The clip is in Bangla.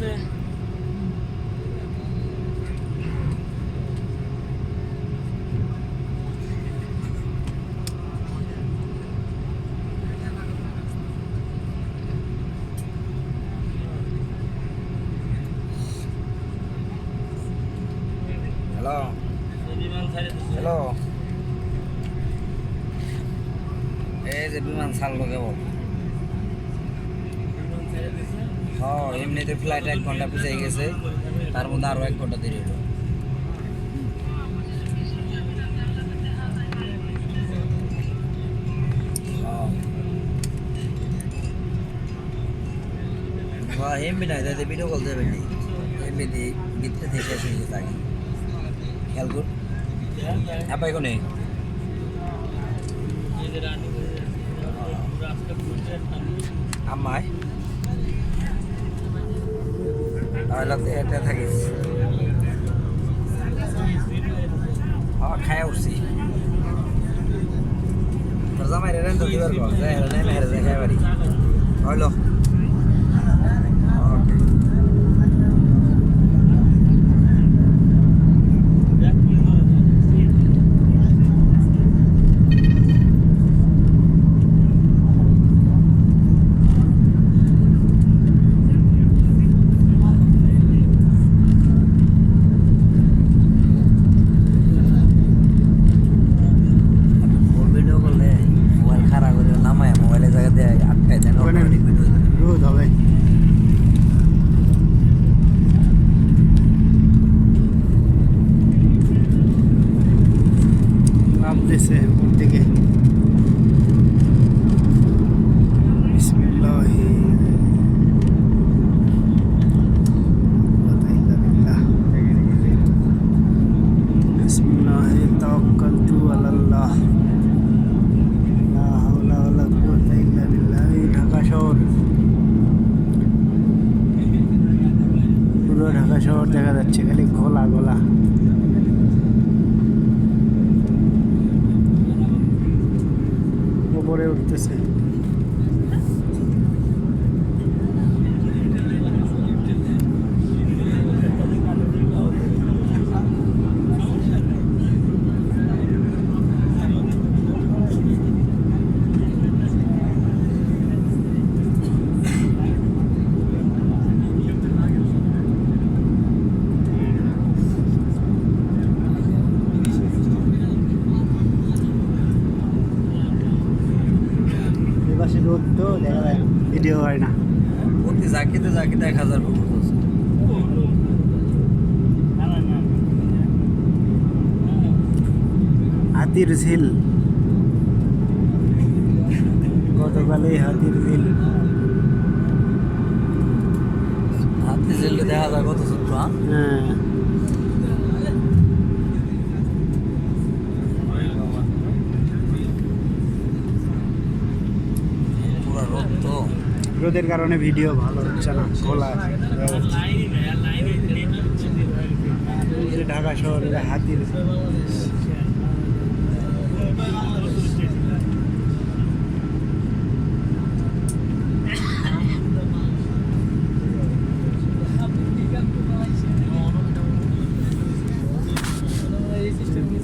네. Hello. Hello. এই যে বিমান চাল লগে বল হ্যাঁ এমনিতে ফ্লাইট এক ঘণ্টা পিছিয়ে গেছে তার মধ্যে আরও এক ঘণ্টা দেরি হলো। হ্যাঁ এমবি নাই তাতে ভিডিও কল দেবে নাই এমবি দিয়ে ভিতরে থেকে হয়ে গেছে আগে। খেয়াল কর। আব্বা এখন নেই আম্মায় তাহলে এটা হ্যাঁ খাই উঠছি। তোর জামাই রেন তো দিবার কর যাই হেরে নাই যাই খাই বাড়ি। হইল শহর দেখা যাচ্ছে খালি ঘোলা গোলা উপরে উঠতেছে। রোদ তো দেখা যায় ভিডিও হয় না। প্রতি জাকিতে জাকিতে এক হাজার উঠতেছে হাতির ঝিল। গতকালই হাতির ঝিল। হাতে জেলে দেখা যায় কত ছোট্ট হ্যাঁ হ্যাঁ পুরো রোদ তো রোদের কারণে ভিডিও ভালো হচ্ছে না খোলা ঢাকা শহরের হাতির